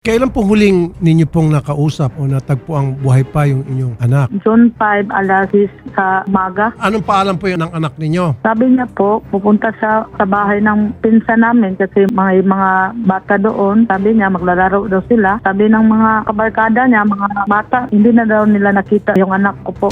Kailan po huling ninyo pong nakausap o natagpo ang buhay pa yung inyong anak? June 5, alas 6 sa umaga. Anong paalam po yun ng anak ninyo? Sabi niya po, pupunta siya sa bahay ng pinsa namin kasi mga mga bata doon. Sabi niya, maglalaro daw sila. Sabi ng mga kabarkada niya, mga bata, hindi na daw nila nakita yung anak ko po.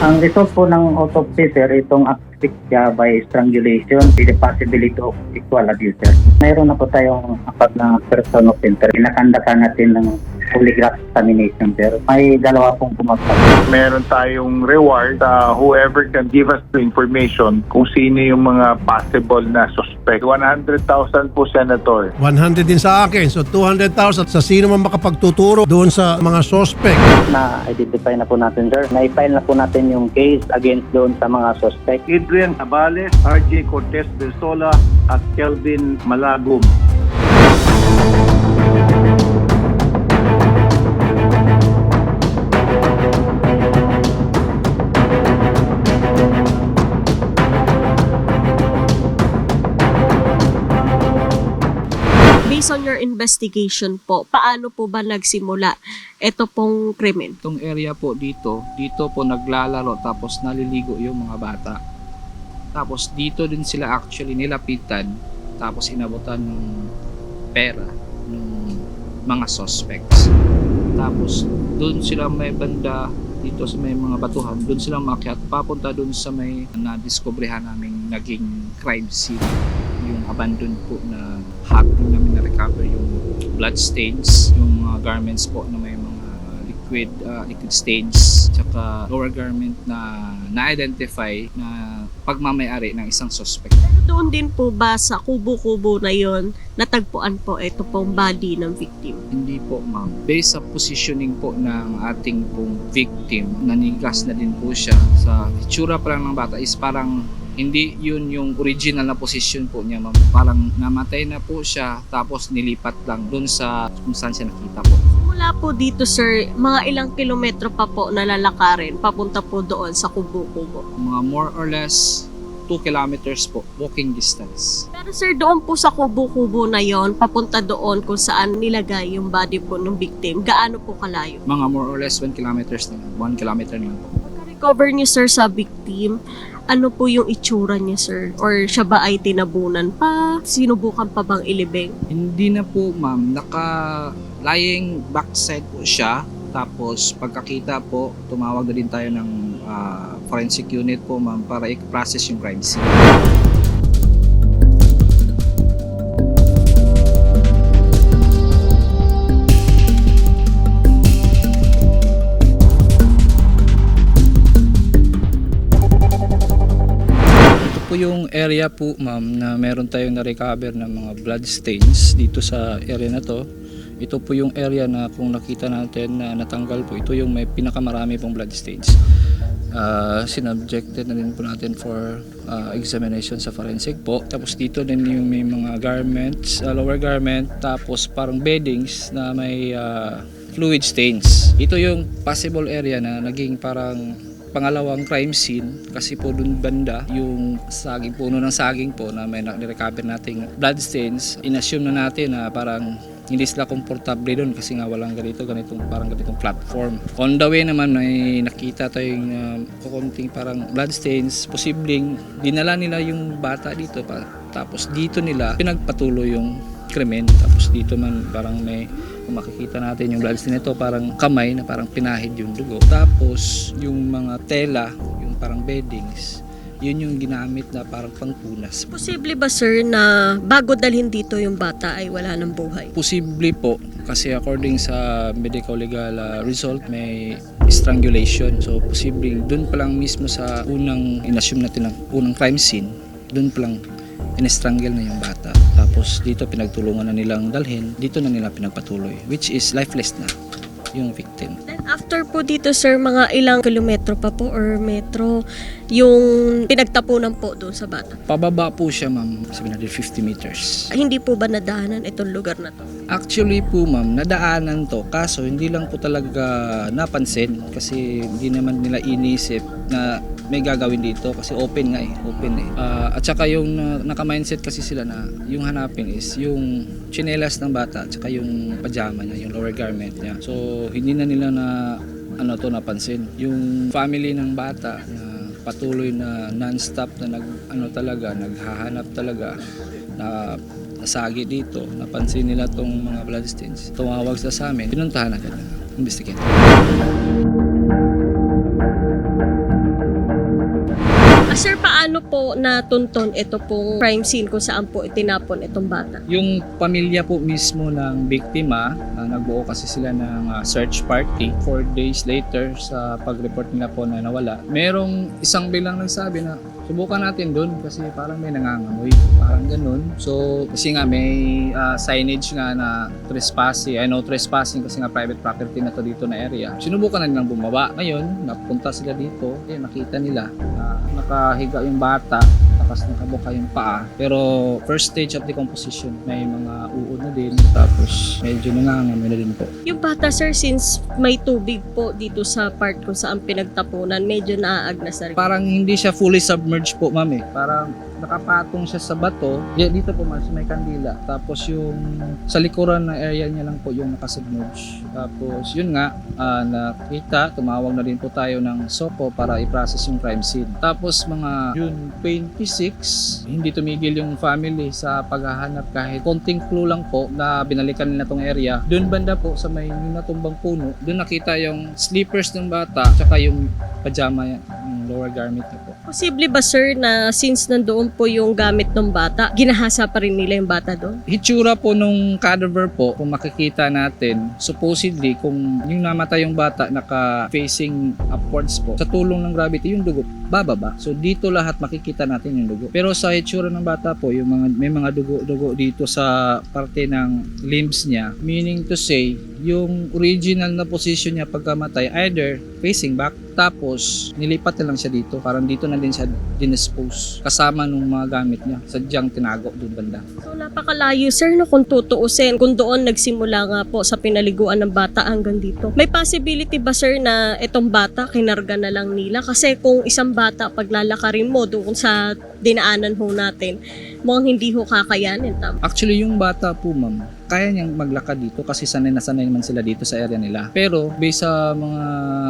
Ang result po ng autopsy, sir, itong asphyxia by strangulation with the possibility of sexual abuse. Mayroon na po tayong apat na person of interest. Pinakandakan natin ng polygraph examination, sir. May dalawa pong kumagpag. meron tayong reward sa whoever can give us the information kung sino yung mga possible na suspect. 100,000 po, Senator. 100 din sa akin. So 200,000 sa sino man makapagtuturo doon sa mga suspect. Na-identify na po natin, sir. Na-file na po natin yung case against doon sa mga suspect. Adrian Abales, RJ Cortez Bersola at Kelvin Malagum. Based on your investigation po, paano po ba nagsimula ito pong krimen? itong area po dito, dito po naglalaro tapos naliligo yung mga bata. Tapos dito din sila actually nilapitan tapos inabutan ng pera ng mga suspects. Tapos doon sila may banda dito sa may mga batuhan, doon sila makyat papunta doon sa may na-discoveryhan naming naging crime scene yung abandoned po na hot namin na-recover yung blood stains, yung mga garments po na may mga liquid uh, liquid stains tsaka lower garment na na-identify na pagmamayari ng isang suspect. Doon din po ba sa kubo-kubo na yon natagpuan po ito pong body ng victim? Hindi po ma'am. Based sa positioning po ng ating pong victim, nanigas na din po siya. Sa itsura pa lang ng bata is parang hindi yun yung original na position po niya ma'am. Parang namatay na po siya tapos nilipat lang dun sa kung saan siya nakita po. Mula po dito sir, mga ilang kilometro pa po na lalakarin papunta po doon sa kubo-kubo. Mga more or less 2 kilometers po walking distance. Pero sir, doon po sa kubo-kubo na yon papunta doon kung saan nilagay yung body po ng victim, gaano po kalayo? Mga more or less 1 kilometers na lang. 1 kilometer na lang po. Pagka-recover niyo sir sa victim, ano po yung itsura niya sir? Or siya ba ay tinabunan pa? Sinubukan pa bang ilibing? Hindi na po ma'am, naka lying backside po siya. Tapos pagkakita po, tumawag na din tayo ng ah, forensic unit po ma'am para i-process yung crime scene. Po yung area po ma'am na meron tayong na-recover ng mga blood stains dito sa area na to. Ito po yung area na kung nakita natin na natanggal po, ito yung may pinakamarami pong blood stains. Uh, sinubjected na din po natin for uh, examination sa forensic po. Tapos dito din yung may mga garments, uh, lower garment, tapos parang beddings na may uh, fluid stains. Ito yung possible area na naging parang pangalawang crime scene kasi po dun banda yung saging puno ng saging po na may na-recover nating blood stains inassume na natin na parang hindi sila komportable doon kasi nga walang ganito ganitong parang ganitong platform. On the way naman may nakita tayong uh, kukunting parang blood stains posibleng dinala nila yung bata dito pa. Tapos dito nila pinagpatuloy yung krimen. Tapos dito man parang may kung makikita natin yung stain nito parang kamay na parang pinahid yung dugo. Tapos yung mga tela yung parang beddings yun yung ginamit na parang pangpunas. Posible ba sir na bago dalhin dito yung bata ay wala ng buhay? posible po. Kasi according sa medical legal uh, result may strangulation. So posibleng dun pa lang mismo sa unang inassume natin ng unang crime scene dun pa lang in-strangle na yung bata. Tapos dito pinagtulungan na nilang dalhin dito na nila pinagpatuloy which is lifeless na yung victim. Then after po dito sir, mga ilang kilometro pa po or metro yung pinagtapunan po doon sa bata. Pababa po siya ma'am, 750 meters. Hindi po ba nadaanan itong lugar na to? Actually po ma'am, nadaanan to kaso hindi lang po talaga napansin kasi hindi naman nila inisip na may gagawin dito kasi open nga eh, open eh. Ah, at saka yung uh, naka-mindset kasi sila na yung hanapin is yung chinelas ng bata at saka yung pajama niya, yung lower garment niya. So hindi na nila na ano to napansin. Yung family ng bata na patuloy na non-stop na nag ano talaga, naghahanap talaga na nasagi dito, napansin nila tong mga bloodstains. Tumawag sa amin, pinuntahan agad na investigate. Ah, sir, paano po natunton ito pong crime scene kung saan po itinapon itong bata? Yung pamilya po mismo ng biktima, uh, nagbuo kasi sila ng uh, search party. Four days later sa pag-report nila po na nawala, merong isang bilang nagsabi na subukan natin doon kasi parang may nangangamoy. Parang ganun. So, kasi nga may uh, signage nga na trespassing. I know trespassing kasi nga private property na to dito na area. Sinubukan na nilang bumaba. Ngayon, napunta sila dito. Eh, nakita nila na nakahiga yung bata takas nakabuka yung paa. Pero first stage of decomposition, may mga uod na din. Tapos medyo nangangamoy na din po. Yung bata, sir, since may tubig po dito sa part kung saan pinagtapunan, medyo naaagnas na rin. Parang hindi siya fully submerged po, ma'am eh. Parang nakapatong siya sa bato. Yeah, dito po mas may kandila. Tapos yung sa likuran na area niya lang po yung nakasubmerge. Tapos yun nga, ah, nakita, tumawag na rin po tayo ng SOPO para i-process yung crime scene. Tapos mga June 26, hindi tumigil yung family sa paghahanap kahit konting clue lang po na binalikan nila tong area. Doon banda po sa may natumbang puno, doon nakita yung slippers ng bata tsaka yung pajama yung lower garment niya po. Posible ba, sir, na since nandoon po yung gamit ng bata, ginahasa pa rin nila yung bata doon? Hitsura po nung cadaver po, kung makikita natin, supposedly kung yung namatay yung bata naka-facing upwards po, sa tulong ng gravity, yung dugo bababa. So dito lahat makikita natin yung dugo. Pero sa hitsura ng bata po, yung mga may mga dugo-dugo dito sa parte ng limbs niya, meaning to say, yung original na position niya pagkamatay either facing back tapos nilipat na lang siya dito parang dito na din siya dinispose kasama nung mga gamit niya sadyang tinago doon banda So napakalayo, sir, no, kung tutuusin. Kung doon nagsimula nga po sa pinaliguan ng bata hanggang dito. May possibility ba, sir, na itong bata kinarga na lang nila? Kasi kung isang bata, paglalakarin mo doon sa dinaanan ho natin, mukhang hindi ho kakayanin. Tama. Actually, yung bata po, ma'am, kaya niyang maglakad dito kasi sanay na sanay naman sila dito sa area nila. Pero, based sa mga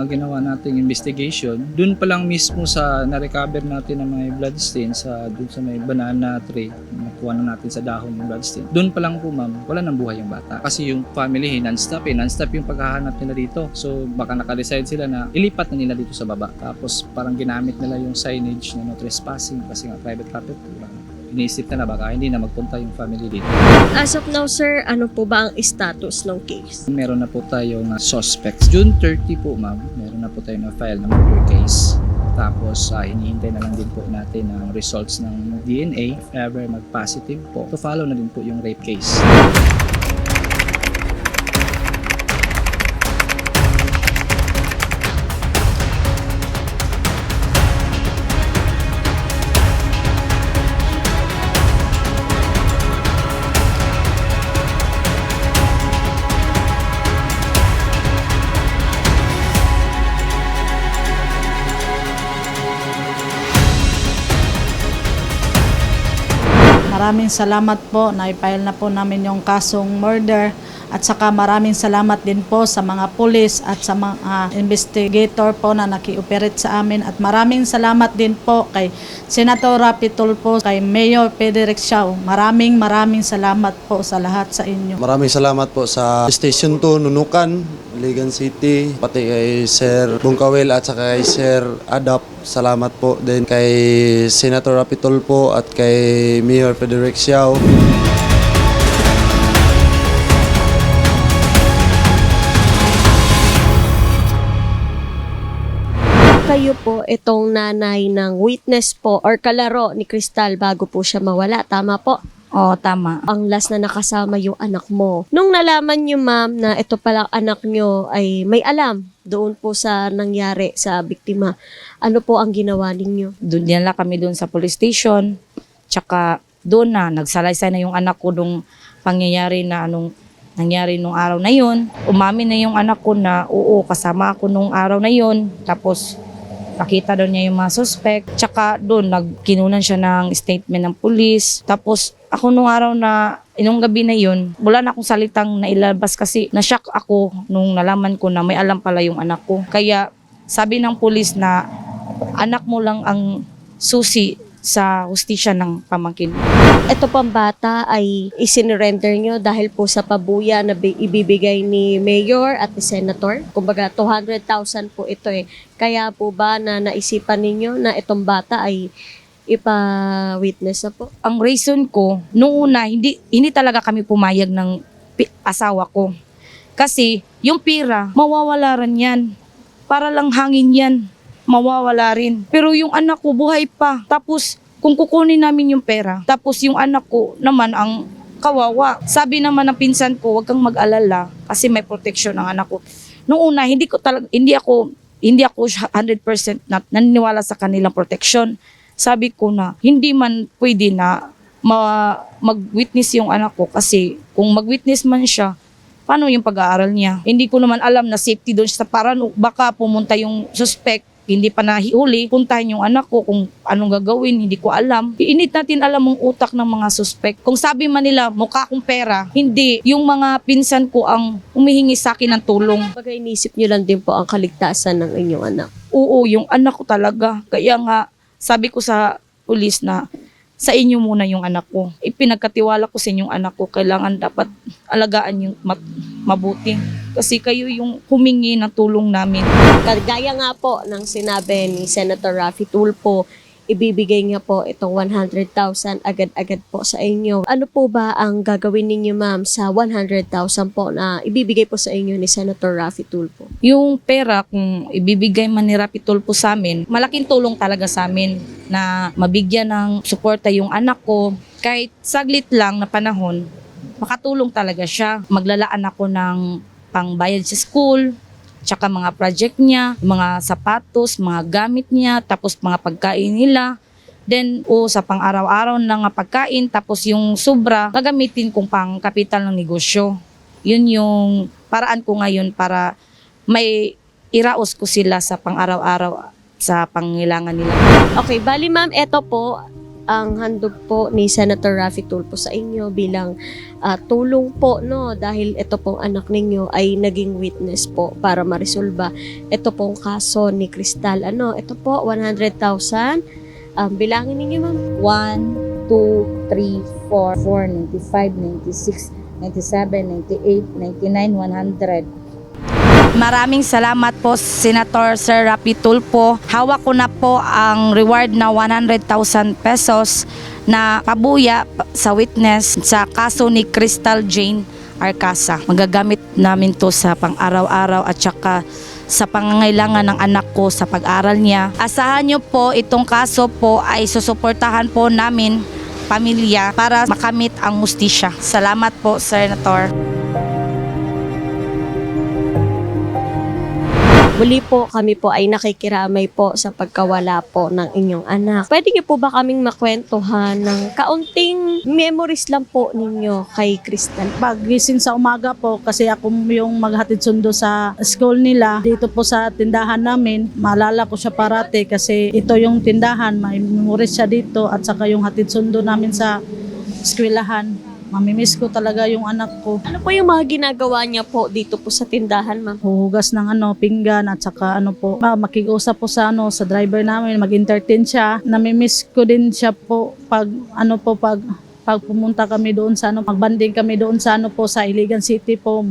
ginawa nating investigation, dun pa lang mismo sa na-recover natin ng mga bloodstains sa dun sa may banana tree, nakuha na natin sa dahon yung bloodstain. Dun pa lang po, ma'am, wala nang buhay yung bata. Kasi yung family, non-stop eh. Non-stop yung paghahanap nila dito. So, baka naka-decide sila na ilipat na nila dito sa baba. Tapos, parang ginamit nila yung signage na no trespassing kasi nga private property. Parang Inisip na na baka hindi na magpunta yung family dito. As of now, sir, ano po ba ang status ng case? Meron na po tayong uh, suspects. June 30 po, ma'am, meron na po tayong na-file na murder case. Tapos, uh, hinihintay na lang din po natin ang results ng DNA. If ever mag-positive po, to follow na din po yung rape case. Maraming salamat po. Na-file na po namin yung kasong murder. At saka maraming salamat din po sa mga pulis at sa mga investigator po na naki-operate sa amin. At maraming salamat din po kay Senator Rapi Tulfo, kay Mayor Federic Siao. Maraming maraming salamat po sa lahat sa inyo. Maraming salamat po sa Station 2 Nunukan, Ligan City, pati kay Sir Bungkawel at saka kay Sir Adap. Salamat po din kay Senator Rapitol po at kay Mayor Federic Xiao. Kayo po itong nanay ng witness po or kalaro ni Crystal bago po siya mawala. Tama po? Oo, tama. Ang last na nakasama yung anak mo. Nung nalaman niyo ma'am na ito palang anak niyo ay may alam doon po sa nangyari sa biktima, ano po ang ginawa ninyo? Doon nila kami doon sa police station. Tsaka doon na, nagsalaysay na yung anak ko nung pangyayari na anong nangyari nung araw na yun. Umamin na yung anak ko na oo, kasama ako nung araw na yun. Tapos nakita doon niya yung mga suspect. Tsaka doon, nagkinunan siya ng statement ng police. Tapos ako nung araw na, inong gabi na yun, wala na akong salitang nailabas kasi nashock ako nung nalaman ko na may alam pala yung anak ko. Kaya sabi ng police na anak mo lang ang susi sa hustisya ng pamangkin. Ito pang bata ay isinurrender nyo dahil po sa pabuya na bi- ibibigay ni Mayor at ni Senator. Kumbaga 200,000 po ito eh. Kaya po ba na naisipan ninyo na itong bata ay ipa-witness na po? Ang reason ko, noong una, hindi, hindi talaga kami pumayag ng asawa ko. Kasi yung pira, mawawala rin yan. Para lang hangin yan, mawawala rin. Pero yung anak ko, buhay pa. Tapos, kung kukunin namin yung pera, tapos yung anak ko naman ang kawawa. Sabi naman ng pinsan ko, huwag kang mag-alala kasi may protection ang anak ko. Noong una, hindi ko talaga, hindi ako, hindi ako 100% na naniniwala sa kanilang protection. Sabi ko na, hindi man pwede na ma- mag-witness yung anak ko kasi kung mag-witness man siya, paano yung pag-aaral niya? Hindi ko naman alam na safety doon sa parang baka pumunta yung suspect hindi pa nahihuli, puntahan yung anak ko kung anong gagawin, hindi ko alam. Init natin alam ang utak ng mga suspect. Kung sabi man nila, mukha akong pera, hindi. Yung mga pinsan ko ang humihingi sa akin ng tulong. Kumbaga inisip nyo lang din po ang kaligtasan ng inyong anak. Oo, yung anak ko talaga. Kaya nga, sabi ko sa pulis na sa inyo muna yung anak ko. Ipinagkatiwala ko sa inyong anak ko. Kailangan dapat alagaan yung mat- mabuti. Kasi kayo yung humingi ng tulong namin. Kagaya nga po ng sinabi ni Senator Raffy Tulfo, ibibigay nga po itong 100,000 agad-agad po sa inyo. Ano po ba ang gagawin ninyo ma'am sa 100,000 po na ibibigay po sa inyo ni Senator Raffy Tulfo? Yung pera, kung ibibigay man ni Rapi Tulfo sa amin, malaking tulong talaga sa amin na mabigyan ng suporta yung anak ko. Kahit saglit lang na panahon, makatulong talaga siya. Maglalaan ako ng pangbayad sa school, tsaka mga project niya, mga sapatos, mga gamit niya, tapos mga pagkain nila. Then, o sa pang-araw-araw na nga pagkain, tapos yung sobra, gagamitin kong pang kapital ng negosyo. Yun yung paraan ko ngayon para may iraos ko sila sa pang-araw-araw sa pangailangan nila. Okay, bali ma'am, ito po ang handog po ni Senator Raffy Tulfo sa inyo bilang ah, tulong po no dahil ito pong anak ninyo ay naging witness po para maresolba ito pong kaso ni Crystal. Ano, ito po 100,000. Um, bilangin ninyo ma'am. 1, 2, 3, 4, 4, 95, 96, 97, 98, 99, 100. Maraming salamat po Senator Sir Rapi Tulfo. Hawak ko na po ang reward na 100,000 pesos na pabuya sa witness sa kaso ni Crystal Jane Arcasa. Magagamit namin to sa pang-araw-araw at saka sa pangangailangan ng anak ko sa pag-aral niya. Asahan niyo po itong kaso po ay susuportahan po namin pamilya para makamit ang mustisya. Salamat po, Senator. Muli po kami po ay nakikiramay po sa pagkawala po ng inyong anak. Pwede niyo po ba kaming makwentuhan ng kaunting memories lang po ninyo kay Crystal? Pagising sa umaga po, kasi ako yung maghatid sundo sa school nila, dito po sa tindahan namin, maalala ko siya parate kasi ito yung tindahan, may memories siya dito at saka yung hatid sundo namin sa eskwelahan. Mamimiss ko talaga yung anak ko. Ano po yung mga ginagawa niya po dito po sa tindahan, ma'am? Huhugas ng ano, pinggan at saka ano po, ma- makiusap po sa ano, sa driver namin, mag-entertain siya. Namimiss ko din siya po pag ano po pag pag pumunta kami doon sa ano, magbanding kami doon sa ano po sa Iligan City po,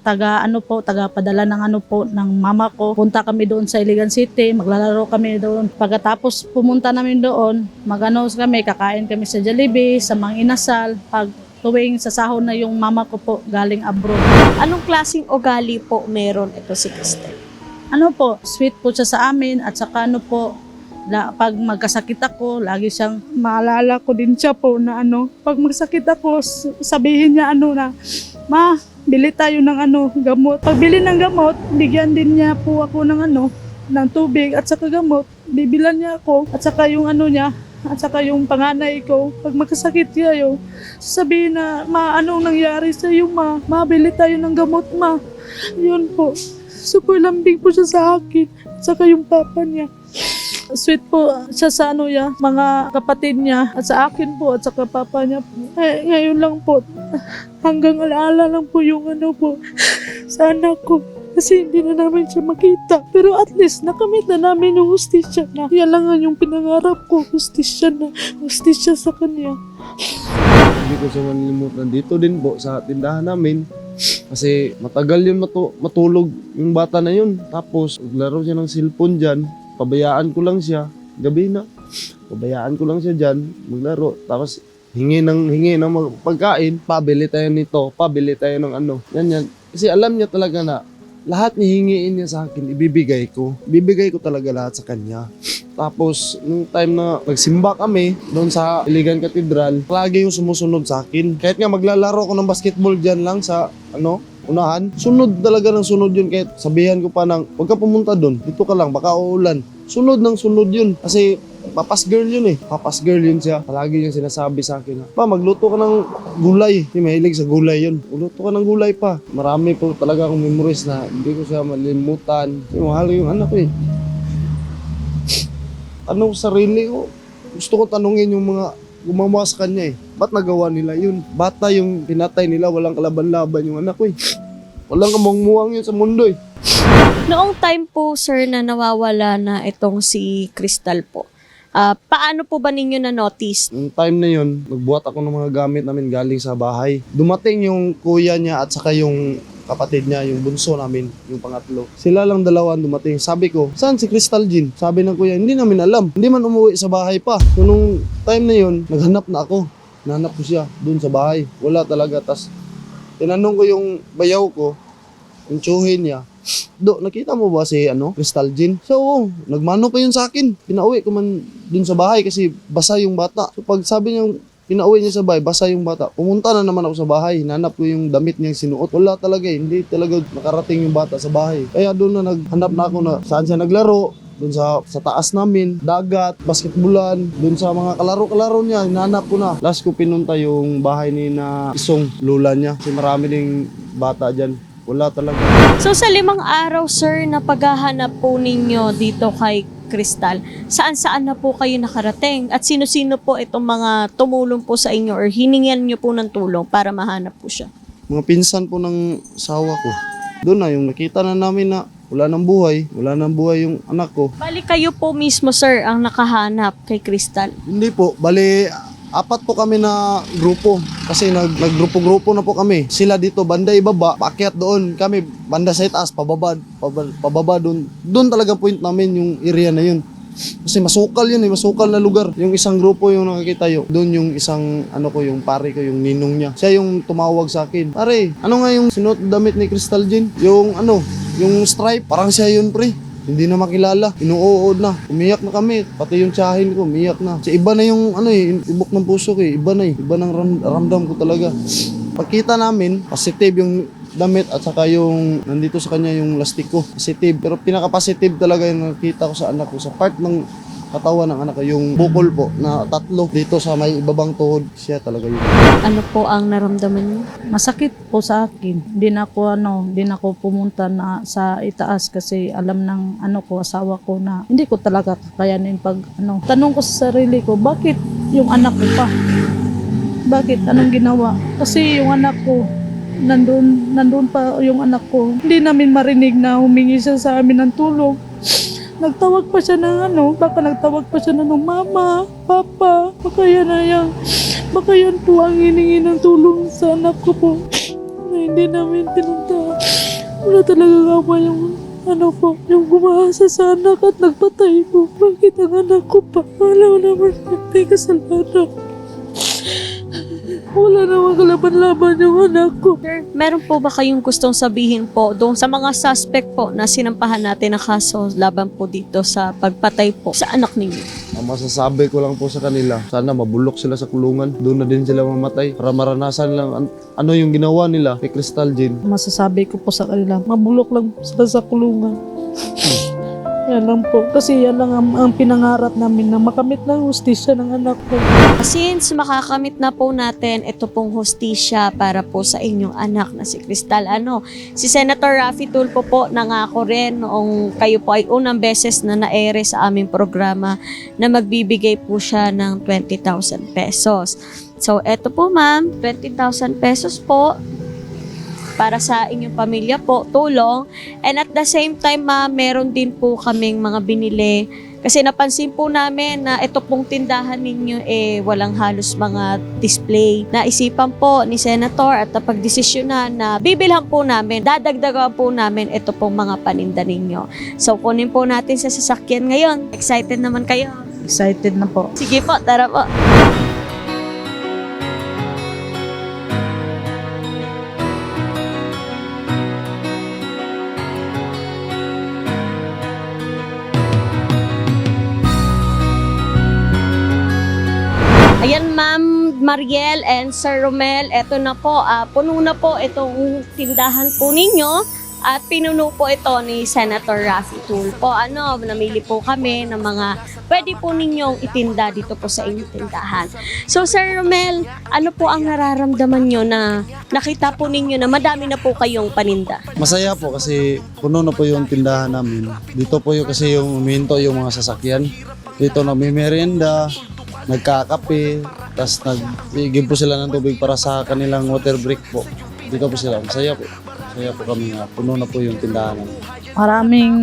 taga ano po, taga padala ng ano po ng mama ko. Punta kami doon sa Iligan City, maglalaro kami doon. Pagkatapos pumunta namin doon, magano kami, kakain kami sa Jollibee, sa Mang Inasal. Pag tuwing sa sahod na yung mama ko po galing abroad. Anong klaseng ugali po meron ito si Crystal? ano po, sweet po siya sa amin at saka ano po, la, pag magkasakit ako, lagi siyang maalala ko din siya po na ano, pag magsakit ako, sabihin niya ano na, ma, bili tayo ng ano, gamot. Pag bili ng gamot, bigyan din niya po ako ng ano, ng tubig at saka gamot. Bibilan niya ako at saka yung ano niya, at saka yung panganay ko, pag magkasakit kayo, sasabihin na, ma, anong nangyari sa iyo, ma? Mabili tayo ng gamot, ma. Yun po. Super lambing po siya sa akin. At saka yung papa niya. Sweet po siya sa ano niya, mga kapatid niya at sa akin po at saka papa niya. Eh, ngayon lang po, hanggang alaala lang po yung ano po sa anak ko. Kasi hindi na namin siya makita. Pero at least nakamit na namin yung hustisya na. Yan lang ang yung pinangarap ko, hustisya na. Hustisya sa kanya. Hindi ko siya manilimutan. Dito din po sa tindahan namin. Kasi matagal yun matu- matulog yung bata na yun. Tapos laro siya ng cellphone dyan. Pabayaan ko lang siya. Gabi na. Pabayaan ko lang siya dyan. Maglaro. Tapos hingi ng hingi ng pagkain. Pabili tayo nito. Pabili tayo ng ano. Yan yan. Kasi alam niya talaga na lahat niya hingiin niya sa akin, ibibigay ko. Ibibigay ko talaga lahat sa kanya. Tapos, nung time na nagsimba kami doon sa Iligan Cathedral, lagi yung sumusunod sa akin. Kahit nga maglalaro ko ng basketball dyan lang sa, ano, unahan, sunod talaga ng sunod yun. Kahit sabihan ko pa ng, huwag ka pumunta doon, dito ka lang, baka uulan. Sunod ng sunod yun. Kasi, papas girl yun eh. Papas girl yun siya. Palagi yung sinasabi sa akin pa, magluto ka ng gulay. Hindi, mahilig sa gulay yun. Magluto ka ng gulay pa. Marami po talaga akong memories na hindi ko siya malimutan. Kasi mahal yung anak ko eh tanong sa sarili ko. Gusto ko tanungin yung mga gumawa sa kanya eh. Ba't nagawa nila yun? Bata yung pinatay nila, walang kalaban-laban yung anak ko eh. Walang kamangmuang yun sa mundo eh. Noong time po, sir, na nawawala na itong si Crystal po, ah, paano po ba ninyo na-notice? Yung time na yun, nagbuhat ako ng mga gamit namin galing sa bahay. Dumating yung kuya niya at saka yung kapatid niya, yung bunso namin, yung pangatlo. Sila lang dalawa dumating. Sabi ko, saan si Crystal Jean? Sabi ng kuya, hindi namin alam. Hindi man umuwi sa bahay pa. So nung time na yun, naghanap na ako. Nahanap ko siya dun sa bahay. Wala talaga. Tas tinanong ko yung bayaw ko, yung tsuhin niya, Do, nakita mo ba si ano, Crystal Jean? So, oo, nagmano pa yun sa akin. Pinauwi ko man dun sa bahay kasi basa yung bata. So, pag sabi niya, pinauwi niya sa bahay, basa yung bata. Pumunta na naman ako sa bahay, hinanap ko yung damit niyang sinuot. Wala talaga eh, hindi talaga nakarating yung bata sa bahay. Kaya doon na naghanap na ako na saan siya naglaro, doon sa sa taas namin, dagat, basketbulan, doon sa mga kalaro-kalaro niya, hinanap ko na. Last ko pinunta yung bahay ni na isong lula niya. Kasi marami ding bata dyan. Wala talaga. So sa limang araw, sir, na paghahanap po ninyo dito kay Crystal, saan-saan na po kayo nakarating? At sino-sino po itong mga tumulong po sa inyo or hiningan nyo po ng tulong para mahanap po siya? mga pinsan po ng sawa ko. Doon na yung nakita na namin na wala nang buhay, wala nang buhay yung anak ko. Bali kayo po mismo, sir, ang nakahanap kay Crystal. Hindi po, bali apat po kami na grupo kasi nag naggrupo-grupo na po kami. Sila dito banda ibaba, paakyat doon. Kami banda sa itaas, pababa, pababa, pababa doon. Doon talaga point namin yung area na yun. Kasi masukal yun eh, masukal na lugar. Yung isang grupo yung nakakita yun. Doon yung isang, ano ko, yung pare ko, yung ninong niya. Siya yung tumawag sa akin. Pare, ano nga yung sinuot damit ni Crystal Jean? Yung ano, yung stripe, parang siya yun pre. Hindi na makilala, inuuod na. Umiyak na kami, pati yung tsahin ko, umiyak na. Kasi iba na yung ano eh, ibok ng puso ko eh, iba na eh. Iba ng ram- ramdam ko talaga. Pagkita namin, positive yung damit at saka yung nandito sa kanya yung lastiko. Positive. Pero pinaka-positive talaga yung nakita ko sa anak ko. Sa part ng katawan ng anak ko, yung bukol po na tatlo dito sa may ibabang tuhod. Siya talaga yun. Ano po ang naramdaman niyo? Masakit po sa akin. Hindi na ako ano, hindi na ako pumunta na sa itaas kasi alam ng ano ko, asawa ko na hindi ko talaga kakayanin pag ano. Tanong ko sa sarili ko, bakit yung anak ko pa? Bakit? Anong ginawa? Kasi yung anak ko, nandun, nandun pa yung anak ko. Hindi namin marinig na humingi siya sa amin ng tulong. Nagtawag pa siya ng ano, baka nagtawag pa siya na ng mama, papa, baka yan na yan. Baka yan po ang hiningi ng tulong sa anak ko po. Na hindi namin pinunta. Wala talaga kama yung ano po, yung gumahasa sa anak at nagpatay po. Bakit ang anak ko pa? Wala naman may kasalanan. Wala namang kalaban-laban yung anak ko. Sir, meron po ba kayong gustong sabihin po doon sa mga suspect po na sinampahan natin ng kaso laban po dito sa pagpatay po sa anak ninyo? Ang masasabi ko lang po sa kanila, sana mabulok sila sa kulungan. Doon na din sila mamatay para maranasan lang an- ano yung ginawa nila kay Crystal Jean. Masasabi ko po sa kanila, mabulok lang sila sa kulungan. yan lang po. Kasi yan lang ang, ang pinangarap namin na makamit ng hustisya ng anak ko. Since makakamit na po natin ito pong hostisya para po sa inyong anak na si Crystal, ano, si Senator Raffy Tulfo po nangako rin noong kayo po ay unang beses na naere sa aming programa na magbibigay po siya ng 20,000 pesos. So, eto po ma'am, 20,000 pesos po para sa inyong pamilya po, tulong. And at the same time, ma'am, meron din po kaming mga binili kasi napansin po namin na ito pong tindahan ninyo eh walang halos mga display. Naisipan po ni Senator at napagdesisyonan na bibilhan po namin, dadagdagan po namin ito pong mga paninda ninyo. So kunin po natin sa sasakyan ngayon. Excited naman kayo. Excited na po. Sige po, tara po. Mariel and Sir Romel, eto na po, ah, puno na po itong tindahan po ninyo at pinuno po ito ni Senator Raffy Tulfo. Ano, namili po kami ng mga pwede po ninyong itinda dito po sa inyong tindahan. So, Sir Romel, ano po ang nararamdaman nyo na nakita po ninyo na madami na po kayong paninda? Masaya po kasi puno na po yung tindahan namin. Dito po yung kasi yung uminto yung mga sasakyan. Dito nagmimerienda, nagkakape, tapos nag-give po sila ng tubig para sa kanilang water break po. Dito po sila. Masaya po. Masaya po kami nga. Puno na po yung tindahan. Maraming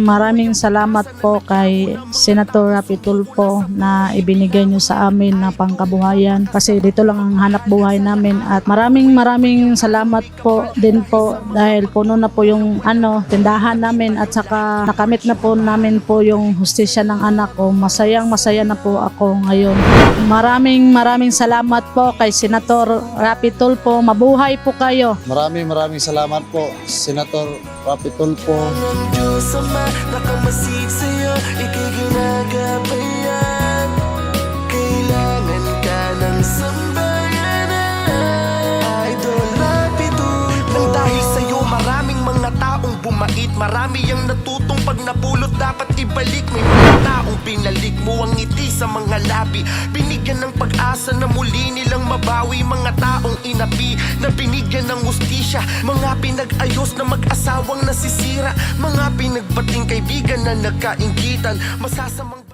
maraming salamat po kay Senator Rapi Tulfo na ibinigay niyo sa amin na pangkabuhayan kasi dito lang ang hanap buhay namin at maraming maraming salamat po din po dahil puno na po yung ano tindahan namin at saka nakamit na po namin po yung hustisya ng anak ko. Masayang masaya na po ako ngayon. Maraming maraming salamat po kay Senator Rapi Tulfo. Mabuhay po kayo. Maraming maraming salamat po, Senator Rapi Tulfo. ng Diyos Ama Nakamasid sa'yo, ika'y ginagabayan Kailangan ka ng sambayanan Idol Rapitul Nang dahil sa'yo maraming mga taong Marami ang natutong pag napulot dapat ibalik May pinalik mo ang ngiti sa mga labi. Binigyan ng pag-asa na muli nilang mabawi. Mga taong inapi na binigyan ng ustisya. Mga pinag-ayos na mag-asawang nasisira. Mga pinagbating kaibigan na nagkaingitan Masasamang